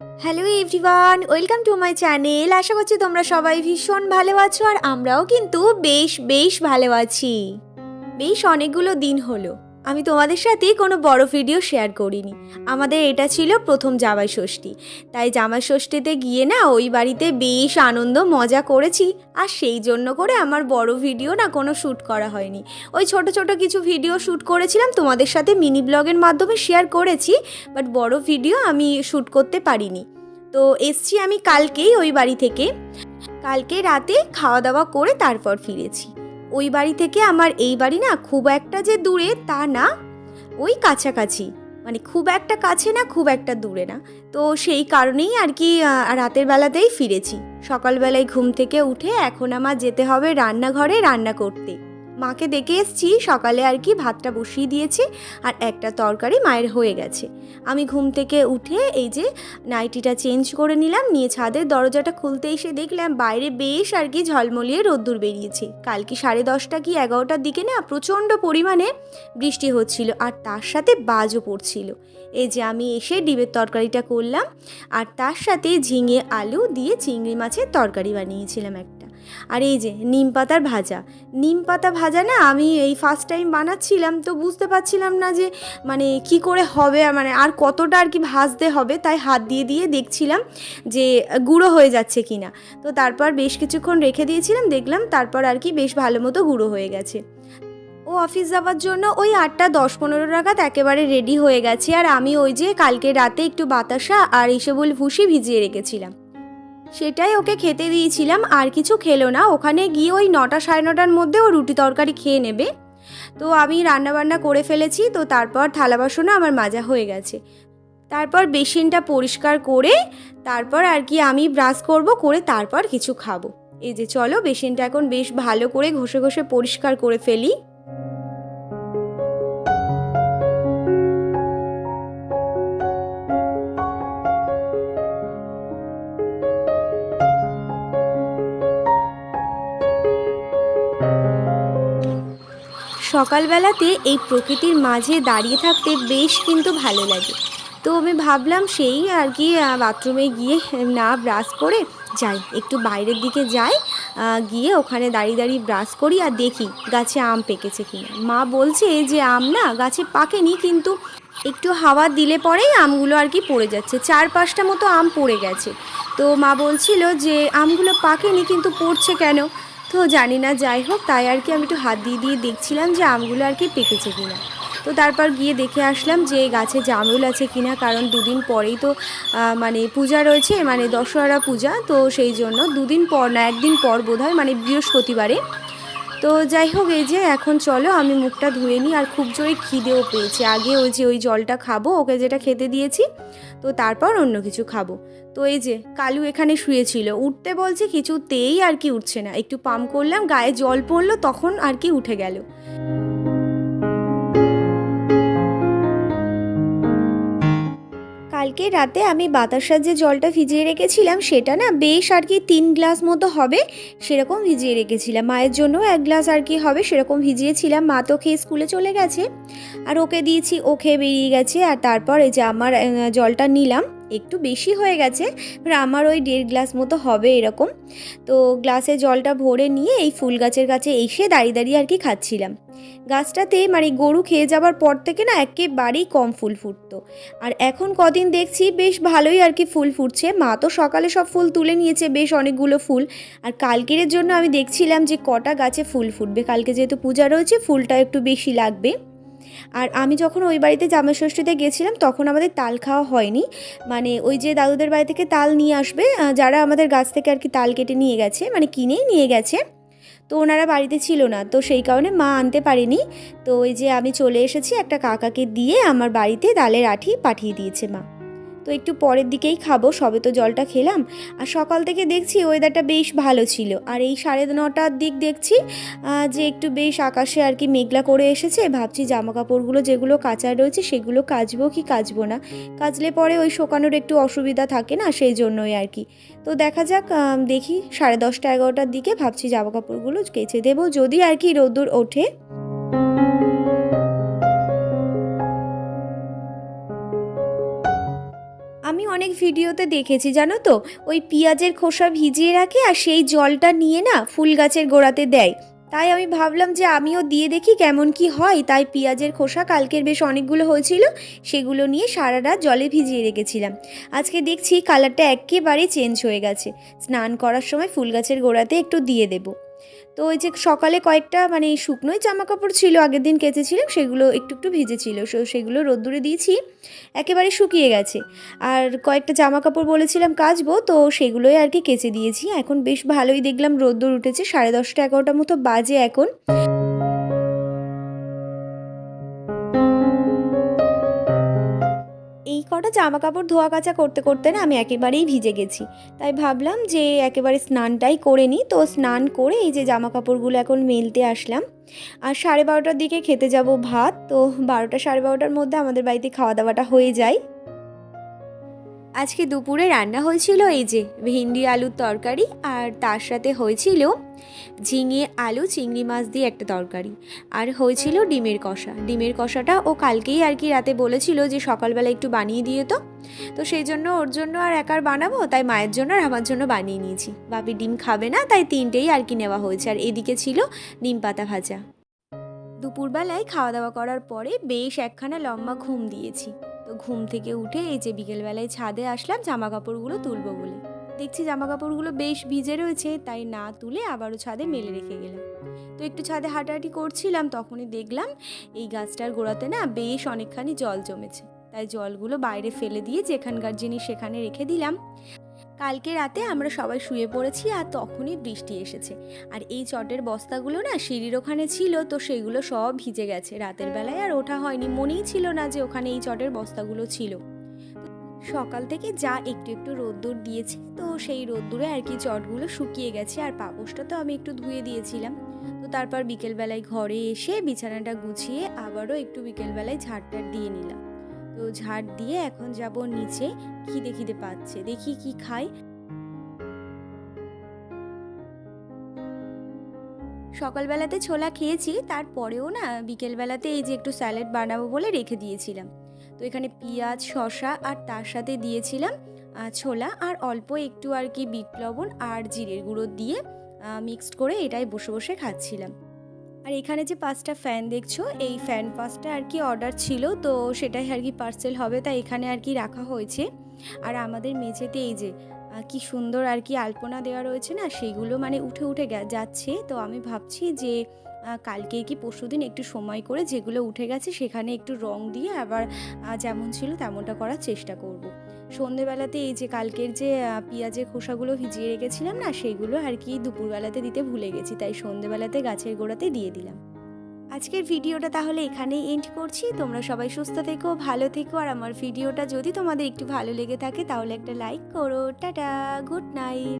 Hello everyone welcome to my channel আশা করছি তোমরা সবাই ভীষণ ভালো আছো আর আমরাও কিন্তু বেশ বেশ ভালো আছি। বেশ অনেকগুলো দিন হলো। আমি তোমাদের সাথে কোনো বড় ভিডিও শেয়ার করিনি। আমাদের এটা ছিল প্রথম জামাই ষষ্ঠী। তাই জামাই ষষ্ঠীতে গিয়ে না ওই বাড়িতে বেশ আনন্দ, মজা করেছি। আর সেই জন্য করে আমার বড় ভিডিও না কোনো শ্যুট করা হয়নি। ওই ছোট ছোট কিছু ভিডিও শ্যুট করেছিলাম, তোমাদের সাথে মিনি ব্লগের মাধ্যমে শেয়ার করেছি। বাট বড় ভিডিও আমি শ্যুট করতে পারিনি। তো এসছি আমি কালকেই ওই বাড়ি থেকে। কালকে রাতে খাওয়া দাওয়া করে তারপর ফিরেছি। ওই বাড়ি থেকে আমার এই বাড়ি না খুব একটা যে দূরে তা না, ওই কাছাকাছি। মানে খুব একটা কাছে না, খুব একটা দূরে না। তো সেই কারণেই আর কি রাতের বেলাতেই ফিরেছি। সকালবেলায় ঘুম থেকে উঠে এখন আমার যেতে হবে রান্নাঘরে রান্না করতে। মাকে ডেকে এসছি, সকালে আর কি ভাতটা বসিয়ে দিয়েছি আর একটা তরকারি মায়ের হয়ে গেছে। আমি ঘুম থেকে উঠে এই যে নাইটিটা চেঞ্জ করে নিলাম, নিয়ে ছাদের দরজাটা খুলতে এসে দেখলাম বাইরে বেশ আর কি ঝলমলিয়ে রোদ্দুর বেরিয়েছে। কালকে সাড়ে দশটা কি এগারোটার দিকে না প্রচণ্ড পরিমাণে বৃষ্টি হচ্ছিল আর তার সাথে বাজও পড়ছিল। এই যে আমি এসে ডিমের তরকারিটা করলাম আর তার সাথে ঝিঙে আলু দিয়ে চিংড়ি মাছের তরকারি বানিয়েছিলাম একটা। আর এই যে নিম পাতার ভাজা। নিম পাতা ভাজা না আমি এই ফার্স্ট টাইম বানাচ্ছিলাম তো বুঝতে পারছিলাম না যে মানে কি করে হবে মানে আর কতটা আর কি ভাজতে হবে, তাই হাত দিয়ে দিয়ে দেখছিলাম যে গুঁড়ো হয়ে যাচ্ছে কি না তো তারপর বেশ কিছুক্ষণ রেখে দিয়েছিলাম, দেখলাম তারপর আর কি বেশ ভালো মতো গুঁড়ো হয়ে গেছে। ও অফিস যাওয়ার জন্য ওই আটটা দশ পনেরো নাগাদ একেবারে রেডি হয়ে গেছে। আর আমি ওই যে কালকে রাতে একটু বাতাসা আর ইসেবুল ভুসি ভিজিয়ে রেখেছিলাম। সেটাই ওকে খেতে দিয়েছিলাম, আর কিছু খেলো না। ওখানে গিয়ে ওই নটা সাড়ে নটার মধ্যে ও রুটি তরকারি খেয়ে নেবে। তো আমি রান্নাবান্না করে ফেলেছি, তো তারপর থালা বাসনও আমার মাজা হয়ে গেছে। তারপর বেসিনটা পরিষ্কার করে তারপর আর কি আমি ব্রাশ করব, করে তারপর কিছু খাব। এই যে চলো, বেসিনটা এখন বেশ ভালো করে ঘষে ঘষে পরিষ্কার করে ফেলি। সকালবেলাতে এই প্রকৃতির মাঝে দাঁড়িয়ে থাকতে বেশ কিন্তু ভালো লাগে। তো আমি ভাবলাম সেই আর কি বাথরুমে গিয়ে না ব্রাশ করে যাই, একটু বাইরের দিকে যাই গিয়ে ওখানে দাঁড়িয়ে দাঁড়িয়ে ব্রাশ করি আর দেখি গাছে আম পেকেছে কিনা। মা বলছে যে আম না গাছে পাকেনি কিন্তু একটু হাওয়া দিলে পরেই আমগুলো আর কি পড়ে যাচ্ছে, চার পাঁচটা মতো আম পড়ে গেছে। তো মা বলছিল যে আমগুলো পাকেনি কিন্তু পড়ছে কেন? তো জানি না, যাই হোক, তাই আর কি আমি একটু হাত দিয়ে দিয়ে দেখছিলাম যে আমগুলো আর কি পেকেছে কিনা। তো তারপর গিয়ে দেখে আসলাম যে গাছে জামরুল আছে কিনা, কারণ দুদিন পরেই তো মানে পূজা রয়েছে মানে দশহরা পূজা, তো সেই জন্য দুদিন পর না, একদিন পর বোধ হয় মানে বৃহস্পতিবারে তো যাই হোক, এই যে এখন চলো, আমি মুখটা ধুয়ে নিই, আর খুব জোরে খিদেও পেয়েছি। আগে ওই যে ওই জলটা খাব, ওকে যেটা খেতে দিয়েছি, তো তারপর অন্য কিছু খাব। তো এই যে কালু এখানে শুয়েছিল, উঠতে বলছে কিছুতেই আর কি উঠছে না। একটু পাম্প করলাম, গায়ে জল পড়ল, তখন আর কি উঠে গেল। কালকে রাতে আমি বাতাসার যে জলটা ভিজিয়ে রেখেছিলাম, সেটা না বেশ আর কি তিন গ্লাস মতো হবে, সেরকম ভিজিয়ে রেখেছিলাম। মায়ের জন্য এক গ্লাস আর কি হবে, সেরকম ভিজিয়েছিলাম। মা তো খেয়ে স্কুলে চলে গেছে, আর ওকে দিয়েছি, ও খেয়ে বেরিয়ে গেছে, আর তারপর এই যে আমার জলটা নিলাম, একটু বেশি হয়ে গেছে আমার ওই দেড় গ্লাস মতো হবে এরকম। তো গ্লাসে জলটা ভরে নিয়ে এই ফুল গাছের কাছে এসে দাঁড়িয়ে দাঁড়িয়ে আর কি খাচ্ছিলাম। গাছটাতে মানে গরু খেয়ে যাবার পর থেকে না একেবারেই কম ফুল ফুটতো। আর এখন কদিন দেখছি বেশ ভালোই আর কি ফুল ফুটছে। মা তো সকালে সব ফুল তুলে নিয়েছে বেশ অনেকগুলো ফুল। আর কালকের জন্য আমি দেখছিলাম যে কটা গাছে ফুল ফুটবে। কালকে যেহেতু পূজা রয়েছে, ফুলটা একটু বেশি লাগবে। আর আমি যখন ওই বাড়িতে জামাই ষষ্ঠীতে গেছিলাম, তখন আমাদের তাল খাওয়া হয়নি। মানে ওই যে দাদুদের বাড়ি থেকে তাল নিয়ে আসবে যারা আমাদের গাছ থেকে আর কি তাল কেটে নিয়ে গেছে মানে কিনেই নিয়ে গেছে। তো ওনারা বাড়িতে ছিল না। তো সেই কারণে মা আনতে পারেনি। তো ওই যে আমি চলে এসেছি, একটা কাকাকে দিয়ে আমার বাড়িতে ডালের আঠি পাঠিয়ে দিয়েছে মা। তো একটু পরের দিকেই খাব, সবে তো জলটা খেলাম। আর সকাল থেকে দেখছি ওয়েদারটা বেশ ভালো ছিল। আর এই সাড়ে নটার দিক দেখছি যে একটু বেশ আকাশে আর কি মেঘলা করে এসেছে, ভাবছি জামা কাপড়গুলো যেগুলো কাচার রয়েছে সেগুলো কাচবো কি কাচবো না। কাচলে পরে ওই শোকানোর একটু অসুবিধা থাকে না, সেই জন্যই আর কি। তো দেখা যাক দেখি সাড়ে দশটা, এগারোটার দিকে ভাবছি জামা কাপড়গুলো কেচে দেবো, যদি আর কি রোদ্দুর ওঠে। অনেক ভিডিওতে দেখেছি, জানো তো? ওই পেঁয়াজের খোসা ভিজিয়ে রাখে আর সেই জলটা নিয়ে না ফুল গাছের গোড়াতে দেয়। তাই আমি ভাবলাম যে আমিও দিয়ে দেখি কেমন কি হয়। তাই পেঁয়াজের খোসা কালকের বেশ অনেকগুলো হয়েছিল, সেগুলো নিয়ে সারা রাত জলে ভিজিয়ে রেখেছিলাম। আজকে দেখছি কালারটা একেবারেই চেঞ্জ হয়ে গেছে। স্নান করার সময় ফুল গাছের গোড়াতে একটু দিয়ে দেবো। তো ওই যে সকালে কয়েকটা মানে শুকনোই জামা কাপড় ছিল, আগের দিন কেচেছিলাম, সেগুলো একটু একটু ভিজেছিল, সো সেগুলো রোদ্দুরে দিয়েছি, একেবারে শুকিয়ে গেছে। আর কয়েকটা জামা কাপড় বলেছিলাম কাচবো, তো সেগুলোই আর কি কেচে দিয়েছি। এখন বেশ ভালোই দেখলাম রোদ্দুর উঠেছে, সাড়ে দশটা এগারোটা মতো বাজে এখন। এই কটা জামা কাপড় ধোয়া কাচা করতে করতে না আমি একেবারেই ভিজে গেছি। তাই ভাবলাম যে একেবারে স্নানটাই করে নিই। তো স্নান করে এই যে জামা কাপড়গুলো এখন মেলতে আসলাম। আর সাড়ে বারোটার দিকে খেতে যাব ভাত। তো বারোটা সাড়ে বারোটার মধ্যে আমাদের বাড়িতে খাওয়া দাওয়াটা হয়ে যায়। আজকে দুপুরে রান্না হয়েছিল এই যে ভেন্ডি আলুর তরকারি আর তার সাথে হয়েছিল ঝিঙে আলু, চিংড়ি মাছ দিয়ে একটা তরকারি। আর হয়েছিল ডিমের কষা। ডিমের কষাটা ও কালকেই আর কি রাতে বলেছিল যে সকালবেলা একটু বানিয়ে দিয়ে তো। তো সেই জন্য ওর জন্য আর একার বানাবো, তাই মায়ের জন্য আর আমার জন্য বানিয়ে নিয়েছি। বাপি ডিম খাবে না, তাই তিনটেই আর কি নেওয়া হয়েছে। আর এদিকে ছিল ডিম পাতা ভাজা। দুপুরবেলায় খাওয়া দাওয়া করার পরে বেশ একখানা লম্বা ঘুম দিয়েছি। তো ঘুম থেকে উঠে এই যে বিকেলবেলায় ছাদে আসলাম জামা কাপড়গুলো তুলবো বলে। দেখছি জামা কাপড়গুলো বেশ ভিজে রয়েছে, তাই না তুলে আবারও ছাদে মেলে রেখে গেলাম। তো একটু ছাদে হাঁটাহাঁটি করছিলাম, তখনই দেখলাম এই গাছটার গোড়াতে না বেশ অনেকখানি জল জমেছে। তাই জলগুলো বাইরে ফেলে দিয়ে যেখানকার জিনিস সেখানে রেখে দিলাম। কালকে রাতে আমরা সবাই শুয়ে পড়েছি আর তখনই বৃষ্টি এসেছে। আর এই চটের বস্তাগুলো না সিঁড়ির ওখানে ছিল, তো সেগুলো সব ভিজে গেছে। রাতের বেলায় আর ওঠা হয়নি। মনেই ছিল না যে ওখানে এই চটের বস্তাগুলো ছিল। সকাল থেকে যা একটু একটু রোদ্দুর দিয়েছে, তো সেই রোদ্দুরে আর কি চটগুলো শুকিয়ে গেছে। আর পাপোশটা তো আমি একটু ধুয়ে দিয়েছিলাম। তো তারপর বিকেলবেলায় ঘরে এসে বিছানাটা গুছিয়ে আবারও একটু বিকেলবেলায় ঝাড়টার দিয়ে নিলাম। তো ঝাড় দিয়ে এখন যাব নিচে খিদে খিদে পাচ্ছে? দেখি কি খাই। সকালবেলাতে ছোলা খেয়েছি, তারপরেও না বিকেলবেলাতে এই যে একটু স্যালাড বানাবো বলে রেখে দিয়েছিলাম। তো এখানে পেঁয়াজ, শসা আর তার সাথে দিয়েছিলাম ছোলা আর অল্প একটু আর কি বিট লবণ আর জিরের গুঁড়ো দিয়ে মিক্সড করে এটাই বসে বসে খাচ্ছিলাম। আর এখানে যে পাঁচটা ফ্যান দেখছ, এই ফ্যান পাঁচটা আর কি অর্ডার ছিল, তো সেটাই আর কি পার্সেল হবে, তাই এখানে আর কি রাখা হয়েছে আর আমাদের মেঝেতে এই যে কি সুন্দর আর কি আলপনা দেওয়া রয়েছে না, সেগুলো মানে উঠে উঠে যাচ্ছে তো আমি ভাবছি যে কালকে কি পরশুদিন একটু সময় করে যেগুলো উঠে গেছে, সেখানে একটু রং দিয়ে আবার যেমন ছিল তেমনটা করার চেষ্টা করব। সন্ধেবেলাতে এই যে কালকের যে পেঁয়াজের খোসাগুলো ভিজিয়ে রেখেছিলাম না, সেগুলো আর কি দুপুরবেলাতে দিতে ভুলে গেছি, তাই সন্ধেবেলাতে গাছের গোড়াতে দিয়ে দিলাম। আজকের ভিডিওটা তাহলে এখানেই এন্ড করছি। তোমরা সবাই সুস্থ থেকো, ভালো থেকো, আর আমার ভিডিওটা যদি তোমাদের একটু ভালো লেগে থাকে, তাহলে একটা লাইক করো। Tata good night